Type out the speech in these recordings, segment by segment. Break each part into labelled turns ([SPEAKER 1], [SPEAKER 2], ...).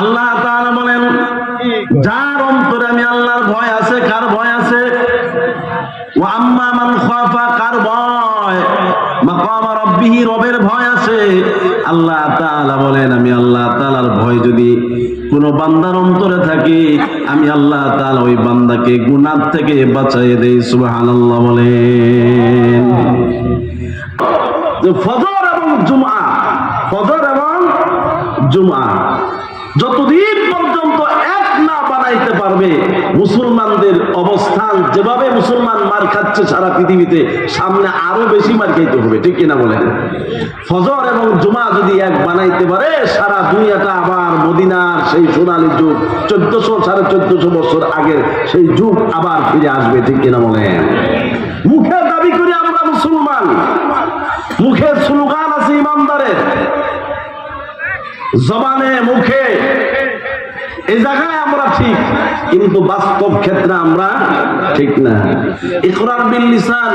[SPEAKER 1] আল্লাহ তাআলা বলেন, যার অন্তরে আমি আল্লাহর ভয় আছে, কার ভয় আছে? ওয়া আম্মা মান খাফা, কার ভয়? মাকাম রাব্বিহি, রবের ভয় আছে। আল্লাহ তাআলা বলেন, আমি আল্লাহ তাআলার ভয় যদি কোন বান্দার অন্তরে থাকে, আমি আল্লাহ তাআলা ওই বান্দাকে গুনাহ থেকে বাঁচাইয়ে দেই, সুবহানাল্লাহ বলেন। ফজর এবং জুমআ, ফজর এবং জুমআ যতদিন পর্যন্ত এক না বানাইতে পারবে, মুসলমানদের অবস্থান যেভাবে মুসলমান মার খাচ্ছে সারা পৃথিবীতে, সামনে আরও বেশি মার খাইতে হবে, ঠিক কিনা বলেন? ফজর এবং জুমা যদি এক বানাইতে পারে, সারা দুনিয়াটা আবার মদিনার সেই সোনালী যুগ, চোদ্দশো, সাড়ে চোদ্দশো বছর আগের সেই যুগ আবার ফিরে আসবে, ঠিক কিনা বলেন? মুখে দাবি করি আমরা মুসলমান। মুখে স্লোগান আছে ইমানদারের। জবানে, মুখে। এই জায়গায় আমরা ঠিক, কিন্তু বাস্তব ক্ষেত্রে আমরা ঠিক না। ইকরার বিল লিসান,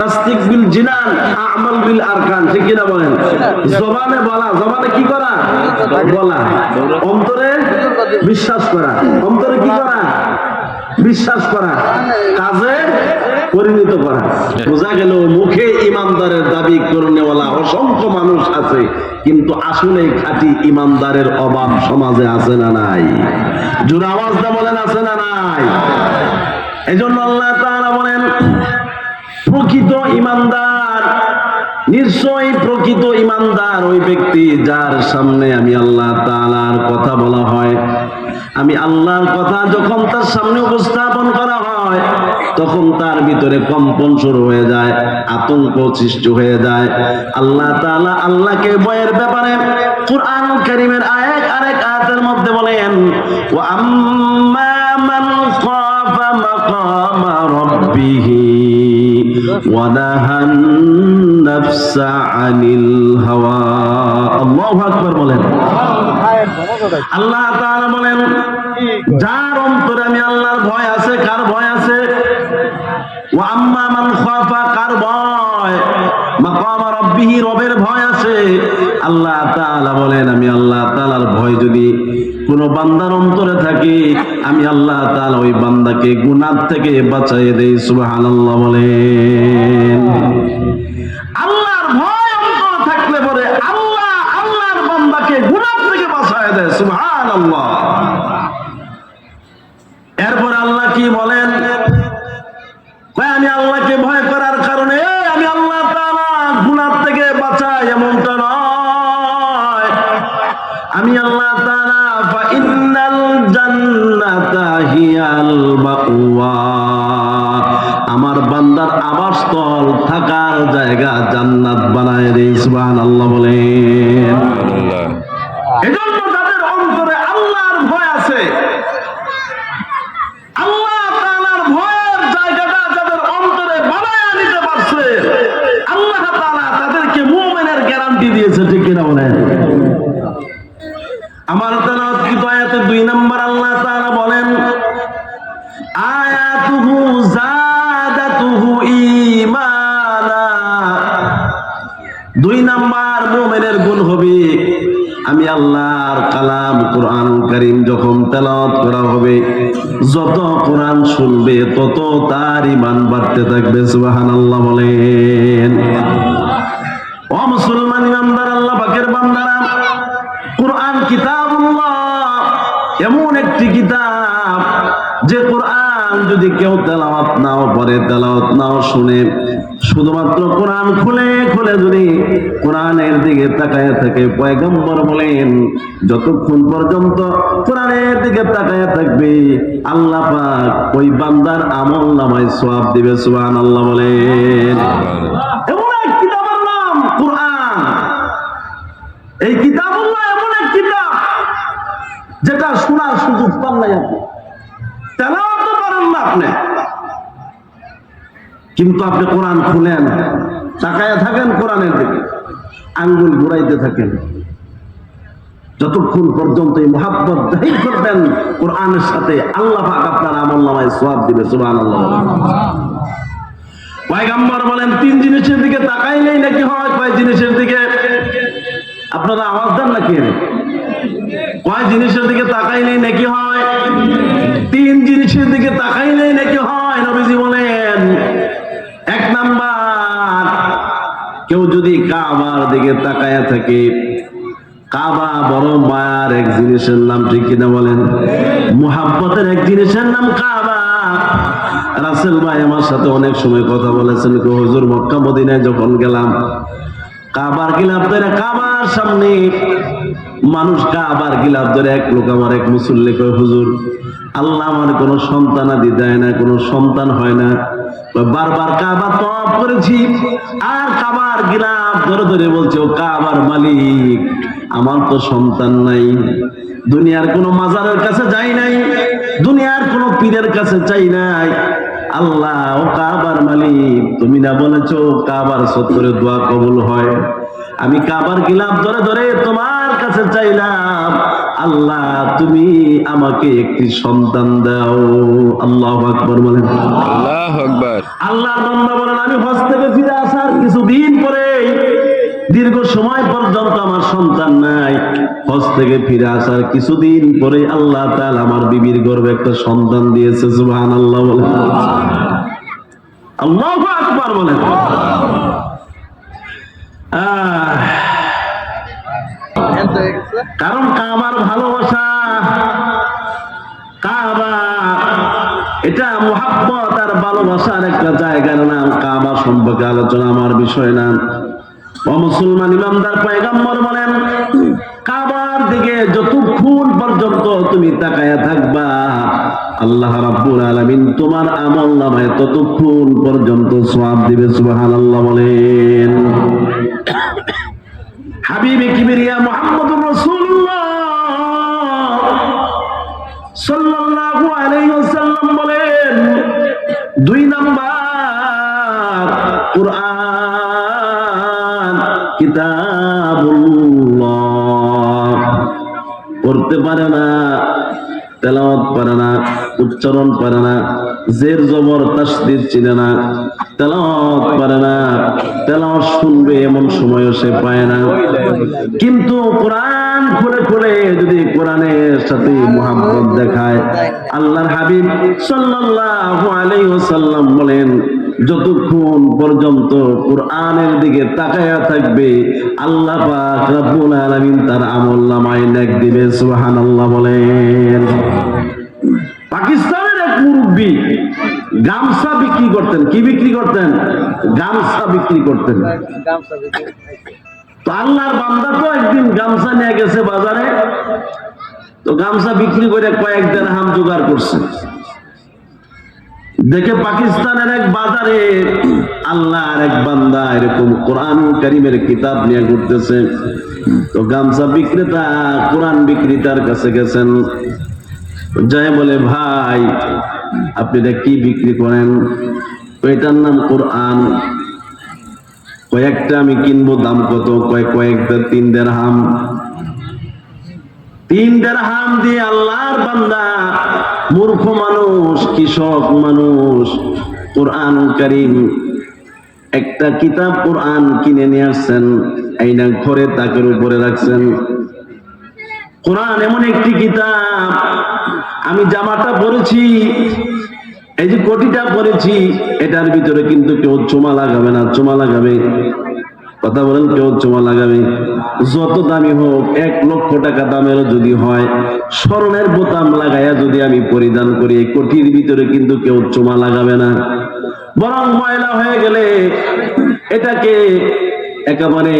[SPEAKER 1] তাসদিক বিল জিনান, আমাল বিল আরকান, ঠিক কিনা বলেন? জবানে বলা, জবানে কি করা? বলা। অন্তরে বিশ্বাস করা। অন্তরে কি করা? বিশ্বাস করা, কাজে পরিণত করা। বোঝা গেল মুখে ইমানদারের দাবি করে নেওয়ালা অসংখ্য মানুষ আছে, কিন্তু আসলে খাঁটি ইমানদারের অভাব সমাজে আছে না নাই। জোর আওয়াজটা বলেন, আছে না নাই? এই জন্য আল্লাহ তাআলা বলেন, প্রকৃত ইমানদার নিশ্চয়ই প্রকৃত ইমানদার ওই ব্যক্তি যার সামনে আমি আল্লাহ তাআলার কথা বলা হয়। আমি আল্লাহর কথা যখন তার সামনে উপস্থাপন করা হয়, তখন তার ভিতরে কম্পন শুরু হয়ে যায়, আতঙ্ক সৃষ্টি হয়ে যায়। আল্লাহ তাআলা আল্লাহকে বয়ের ব্যাপারে কুরআন কারীমের আয়াত আরেক আয়াতের মধ্যে বলেন, ওয়া আম্মা খাফা ربه ونهى النفس عن الهوى. الله اكبر বলেন আল্লাহ তাআলা বলেন, যার অন্তরে আমি আল্লাহর ভয় আছে, কার ভয় আছে? ওয়া আম্মা মান খাফা মাকাম রবের ভয় আছে। আল্লাহ তাআলা বলেন, আমি আল্লাহ তাআলার ভয় যদি কোন বান্দার অন্তরে থাকে, আমি আল্লাহ তাআলা ওই বান্দাকে গুনাহ থেকে বাঁচাইয়ে দেই। সুবহানাল্লাহ বলেন। আল্লাহর ভয় থাকলে পরে আল্লাহ আল্লাহর বান্দাকে থেকে দেয়। এরপর আল্লাহ কি বলেন? আমি আল্লাহকে ভয় আমার বান্দার আবাসস্থল থাকার জায়গা জান্নাত বানায় রে ইসবান আল্লাহ বলেন। কোরআন শুনবে, তত তার ইমান বাড়তে থাকবে, সুবহানাল্লাহ বলেন। ও মুসলমান ইমানদার, আল্লাহ পাকের বান্দারা, কোরআন কিতাবুল্লাহ এমন একটি কিতাব যে কোরআন যদি কেউ তেলাওয়াত নাও পড়ে তেলাওয়াত নাও শুনে, শুধুমাত্র কোরআন খুলে খুলে যদি কোরআনের দিকে তাকায় থাকে, পয়গম্বর বলেন, যতক্ষণ পর্যন্ত কোরআনের দিকে তাকায় থাকবে, আল্লাহ পাক ওই বান্দার আমল নামায় সওয়াব দিবে, সুবহানাল্লাহ বলেন। এমন এক কিতাবের নাম কোরআন। এই কিতাবুল্লাহ এমন এক কিতাব যেটা শোনার সুযোগ পান নাই আপনি তেলাওয়াত তো পারেন না আপনি? কিন্তু আপনি কোরআন খুলেন, তাকায় থাকেন কোরআনের দিকে, আঙ্গুল ঘুরাইতে থাকেন। যতক্ষণ পর্যন্ত এই মহাব্বত জাহির করবেন, কোরআনের সাথে আল্লাহ আপনার আমল নামায় সোয়াব দিবে, সুবহানাল্লাহ। পয়গাম্বর বলেন, তিন জিনিসের দিকে তাকাইলেই নাকি হয়, কয় জিনিসের দিকে? আপনারা আওয়াজ দেন নাকি? কয় জিনিসের দিকে তাকাইলেই নাকি হয়? তিন জিনিসের দিকে তাকাইলেই নাকি হয় নবীজি বলেন? এক নাম্বার, কেউ যদি কাবার দিকে তাকায়া থাকে, কাবা বড় মায়ার এক জিনিসের নাম ঠিক কিনা বলেন? মুহাব্বতের এক জিনিসের নাম কাবা। রাসেল ভাই আমার সাথে অনেক সময় কথা বলেছেন, কি হুজুর মক্কা মদিনায় যখন গেলাম, কাবার গিলাপ ধরে কাবার সামনে মানুষ কাবার গিলাপ ধরে, এক লোক আমার এক মুসল্লি কয়, হুজুর, আল্লাহ আমার কোনো সন্তান আদি দেয় না, কোনো সন্তান হয় না। বারবার কাবা তপ করেছি, আর কাবার গিলাপ ধরে ধরে বলছে, ও কাবার মালিক, আমার তো সন্তান নাই। দুনিয়ার কোনো মাজারের কাছে যাই নাই, দুনিয়ার কোনো পীরের কাছে চাই নাই। আল্লাহ, ও কাবার মালিক, তুমি না বলেছ কাবার সত্তরে দোয়া কবুল হয়। আমি কাবার গিলাপ ধরে ধরে তোমার কাছে চাইলাম আল্লাহ তুমি আমাকে একটি সন্তান দাও। আল্লাহ আকবর বলেন।
[SPEAKER 2] আল্লাহ আকবার।
[SPEAKER 1] আল্লাহর বান্দা বলেন আমি হজ থেকে ফিরে আসার কিছুদিন পরে দীর্ঘ সময় পর্যন্ত আমার সন্তান নাই। হজ থেকে ফিরে আসার কিছুদিন পরে আল্লাহ তাআলা আমার বিবির গর্ভে একটা সন্তান দিয়েছে সুবহানাল্লাহ বলেন। আল্লাহু আকবার বলেন। কারণ কাবার ভালোবাসা, কাবা, এটা মোহাব্বত আর ভালোবাসার একটা জায়গার নাম কাবা সম্পর্কে আলোচনা আমার বিষয় না। মুসলমান ইমামদার পয়গাম্বর বলেন, কাবার দিকে যতক্ষণ পর্যন্ত তুমি তাকায়া থাকবা আল্লাহ রাব্বুল আলামিন তোমার আমল নামায় ততক্ষণ পর্যন্ত সওয়াব দিবে, সুবহানাল্লাহ বলেন। হাবিবে কিবরিয়া মুহাম্মদুর রাসূলুল্লাহ সাল্লাল্লাহু আলাইহি ওয়াসাল্লাম বলেন, দুই নাম্বার কুরআন কিতাবুল্লাহ। পড়তে পারে না তেলাওয়াত পারে না, উচ্চারণ পারে না, জের জবর তাসদির চিনে না, তেলাওয়াত পারে না, তেলাওয়াত শুনবে এমন সময়ও সে পায় না। কিন্তু কোরআন খুলে খুলে যদি কোরআনের সাথে মোহাম্মত দেখায়, আল্লাহর হাবিব সাল্লাল্লাহু আলাইহি ওয়াসাল্লাম বলেন যতক্ষণ পর্যন্ত কোরআনের দিকে তাকায়া থাকবে, আল্লাহ পাক রব্বুল আলামিন তার আমল নামায় নেক দিবে, সুবহানাল্লাহ বলেন। পাকিস্তানের এক মুরব্বী গামছা বিক্রি করতেন। কি বিক্রি করতেন? গামছা বিক্রি করতেন। তো আল্লাহর বান্দা তো একদিন গামছা নিয়ে গেছে বাজারে, তো গামছা বিক্রি করে কয়েক হাম জোগাড় করছে। দেখে পাকিস্তানের এক বাজারে আল্লাহর এক বান্দা এরকম কোরআন করিমের কিতাব নিয়ে ঘুরতেছে। তো গামছা বিক্রেতা, কোরআন বিক্রেতার কাছে গেছেন। যাই বলে, ভাই, আপনি এটা কি বিক্রি করেন? এটার নাম কোরআন। কয়েকটা আমি কিনবো, দাম কত? কয়েক কয়েকটা তিন দেড় হাম। তিন দেড় হাম দিয়ে আল্লাহর বান্দা মূর্খ মানুষ, কৃষক মানুষ। কোরআন করিম, একটা কিতাব কোরআন কিনে নিয়ে আসছেন এইনা ঘরে তাকের উপরে রাখছেন। কোরআন এমন একটি কিতাব, আমি জামাটা পরেছি এই যে কোটিটা পরেছি এটার ভিতরে কিন্তু কেউ চোমা লাগাবে না, চোমা লাগাবে। কথা বলেন, কেউ চোমা লাগাবে। যত দামি হোক, এক লক্ষ টাকা দামেরও যদি হয় স্মরণের বোতাম লাগাইয়া যদি আমি পরিধান করি, এই কোটির ভিতরে কিন্তু কেউ চোমা লাগাবে না। বরং ময়লা হয়ে গেলে এটাকে একেবারে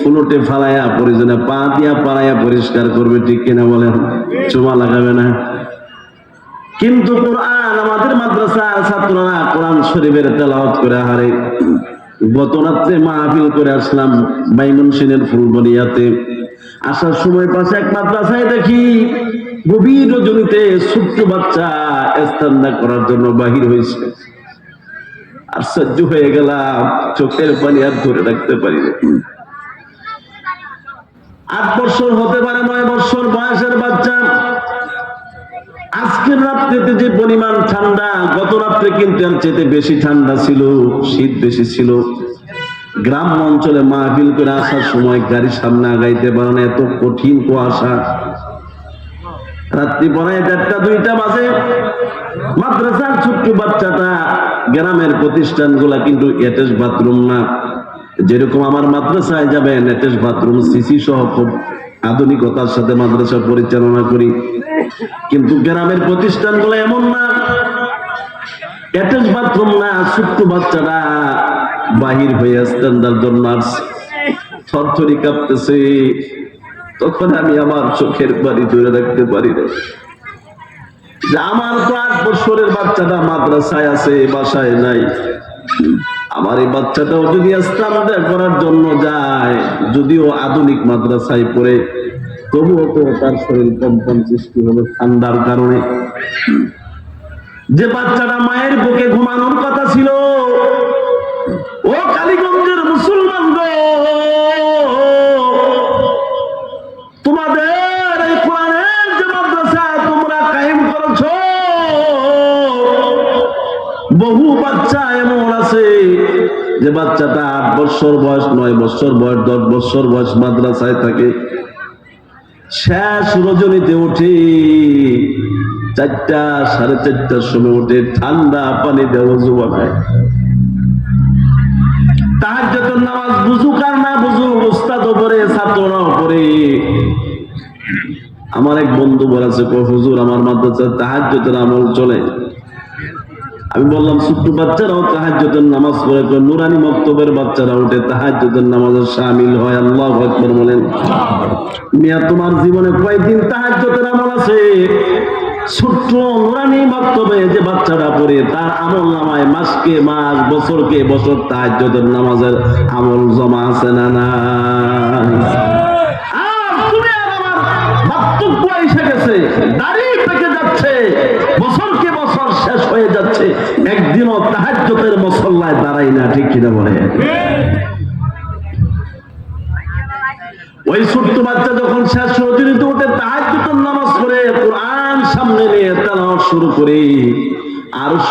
[SPEAKER 1] ফুলটে ফালাইয়া পরিজনে পা দিয়া পাড়াইয়া পরিষ্কার করবে, ঠিক কিনা বলেন? চোমা লাগাবে না। কিন্তু কোরআন আমাদের মাদ্রাসার ছাত্ররা কোরআন শরীফের তেলাওয়াত করে হারে। গত রাত্রে মাহফিল করে আসলাম বাইমন সেনের ফুলবনিয়াতে আসার সময় পাশে এক মাদ্রাসায় দেখি গভীর রজনীতে ছোট্ট বাচ্চা স্থান্না করার জন্য বাহির হয়েছে আশ্চর্য হয়ে গেলাম, চোখের পানি আর ধরে রাখতে পারি। আট বছর হতে পারে নয় বছর বয়সের বাচ্চা আজকের রাত্রিতে যে পরিমাণ ঠান্ডা, গত রাত্রে কিন্তু এর চেয়ে বেশি ঠান্ডা ছিল, শীত বেশি ছিল। গ্রাম অঞ্চলে মাহফিল করে আসার সময় গাড়ির সামনে আগাইতে পারে না, এত কঠিন কুয়াশা। রাত্রি পরে দেড়টা, দুইটা বাজে। মাদ্রাসার ছোট্ট বাচ্চাটা গ্রামের প্রতিষ্ঠানগুলা কিন্তু অ্যাটাচ বাথরুম না। যেরকম আমার মাদ্রাসায় যাবেন অ্যাটাচ বাথরুম, সিসি সহ খুব আধুনিকতার সাথে মাদ্রাসা পরিচালনা করি। কিন্তু গ্রামের প্রতিষ্ঠানগুলো এমন না। বাচ্চারা কাঁপতেছে। তখন আমি চোখের ধরে রাখতে পারি আমার তো বাচ্চাটা মাদ্রাসায় আছে, বাসায় নাই। আমার এই বাচ্চাটাও যদি স্থানান্তর করার জন্য যায়, যদিও আধুনিক মাদ্রাসায় পড়ে, তবুও তো তার শরীর কম্পন সৃষ্টি হবে ঠান্ডার কারণে। যে বাচ্চাটা মায়ের বুকে ঘুমানোর কথা ছিল যে বাচ্চাটা আট বছর বয়স, নয় বছর বয়স, দশ বছর বয়স মাদ্রাসায় থাকে, শেষ রজনীতে উঠে চারটা, সাড়ে চারটার সময় উঠে ঠান্ডা পানি দেওয়া বানায়। তাহাজ্জুদের নামাজ বুঝুক আর না বুঝুক, উস্তাদ পরে ছাত্ররাও পরে আমার এক বন্ধু বলেছে হুজুর, আমার মাদ্রাসার তাহাজ্জুদের আমল চলে। আমি বললাম ছোট্ট বাচ্চারাও তাহাজ্জুদের নামাজ পড়ে কয় নুরানি মক্তবের বাচ্চারা উঠে তাহাজ্জুদের নামাজে শামিল হয়, আল্লাহু আকবার বলেন। মিয়া, তোমার জীবনে কয়দিন তাহাজ্জুদের আমল আছে। ছোট্ট নুরানি মক্তবে যে বাচ্চাটা পড়ে, তার আমল নামায় মাসকে, মাস, বছরকে, বছর তাহাজ্জুদের নামাজের আমল জমা আছে না না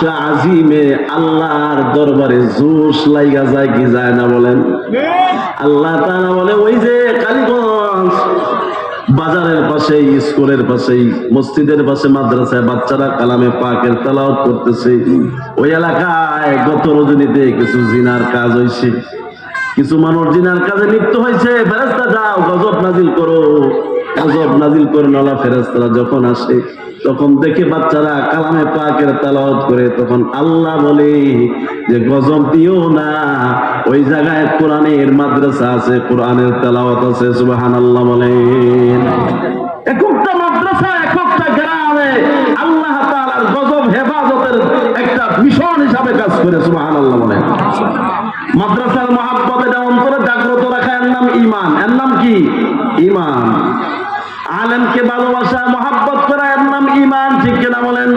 [SPEAKER 1] আজিমে আল্লাহর দরবারে জোশ লাইগা যায় কি যায় না বলেন? আল্লাহ তাআলা বলে, ওই যে কালীগঞ্জ বাজারের পাশেই, স্কুলের পাশেই, মসজিদের পাশে মাদ্রাসায় বাচ্চারা কালামে পাকের তালাওয়াত করতেছে। ওই এলাকায় গত রজনীতে কিছু জিনার কাজ হয়েছে কিছু মানুষ জিনার কাজে লিপ্ত হয়েছে ফেরেস্তা যাও গজব নাজিল করো। গজব নাজিল করে নলা ফেরেস্তারা যখন আসে, তখন দেখে বাচ্চারা কালামে পাকের তালাওয়াত করে, তখন আল্লাহ বলে, যে গজব দিও না, ওই জায়গায় কোরআনের মাদ্রাসা আছে, কোরআনের তালাওয়াত আছে সুবাহান আল্লাহ বলেন মাদ্রাসা একটা গ্রামে আল্লাহ তাআলার গজব হেফাজতের একটা মিশন হিসাবে কাজ করে সুবাহান আল্লাহ বলেন। মাদ্রাসার মহাব্বত এটা অন্তরে জাগ্রত রাখা এর নাম ইমান। এর নাম কি? ইমান। আলেমকে ভালোবাসা মহাব্বত করা এর নাম ইমান ঠিক কিনা বলেন?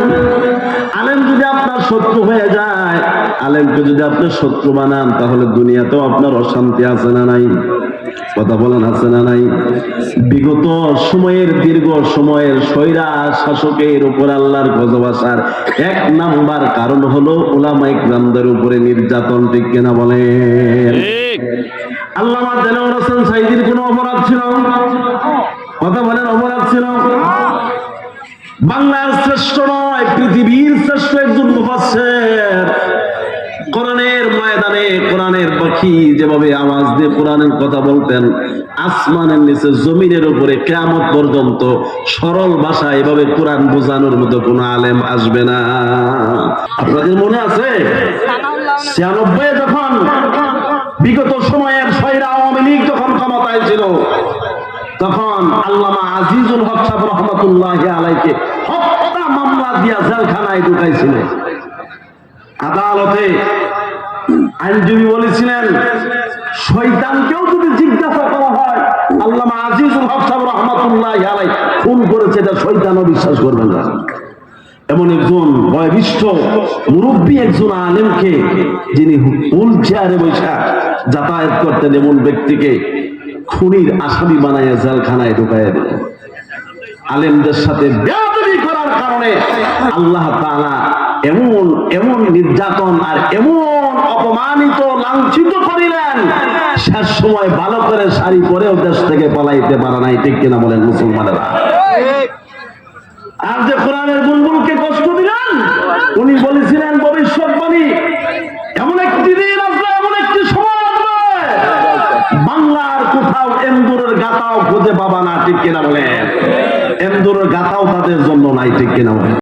[SPEAKER 1] আলেম যদি আপনার শত্রু হয়ে যায় আলেমকে যদি আপনি শত্রু বানান তাহলে দুনিয়াতেও আপনার অশান্তি আছে না নাই? কথা বলেন আছে না নাই? বিগত সময়ের দীর্ঘ সময়ের সৈরা শাসকের উপর আল্লাহর গজব আসার এক নাম্বার কারণ হলো ওলামাইক রামদের উপরে নির্যাতন ঠিক কিনা বলেন? আল্লাহ দেলাওয়ার হোসেন সাইদির কোনো অপরাধ ছিল? কথা বলেন অপরাধ ছিল। বাংলার শ্রেষ্ঠ নয়, পৃথিবীর শ্রেষ্ঠ একজন মুফাসসির। কোরআনের ময়দানে কোরআনের পাখি যেভাবে আওয়াজ দিয়ে কোরআনের কথা বলতেন, আসমানের নিচে জমিনের উপরে কেয়ামত পর্যন্ত সরল ভাষায় এভাবে কোরআন বোঝানোর মতো কোনো আলেম আসবে না। আপনাদের মনে আছে? ছিয়ানব্বই যখন বিগত সময়ের সয়রা আওয়ামী লীগ যখন ক্ষমতায় ছিল তখন আল্লামা আজিজুল হক সাহেব রহমতুল্লাহ আলাইকে হত্যা মামলা দিয়া জেলখানায় ঢুকাইছিল আদালতে আইনজীবী বলেছিলেন, শয়তানকেও যদি জিজ্ঞাসা করা হয়, আল্লামা আজিজুল হক সাহেব রহমতুল্লাহ আলাই খুন করেছে, এটা শয়তানও বিশ্বাস করবে না। এমন একজন বয়োবিষ্ট মুরব্বী একজন আলেমকে, যিনি হুল চেয়ারে বৈশা যাতায়াত করতেন এমন ব্যক্তিকে খুনির আসামি বানাইয়া জেলখানায় ঢুকাইয়া দিল। আলেমদের সাথে বেয়াদবি করার কারণে আল্লাহ তাআলা এমন এমন নির্যাতন আর এমন অপমানিত, লাঞ্ছিত করিলেন, শেষ সময় ভালো করে শাড়ি পরেও দেশ থেকে পালাইতে পারে নাই, ঠিক কিনা বলেন মুসলমানেরা? আর যে কোরআনের বুলবুলকে কষ্ট দিলেন, উনি বলেছিলেন ভবিষ্যৎবাণী। এমন একটি দিন আসবে এমন একটি সময় আসবে বাংলার কোথাও এন্দুরের গাতাও খুঁজে বাবা না, ঠিক কিনা বলেন? এন্দুরের গাতাও তাদের জন্য নাই, ঠিক কিনা বলেন?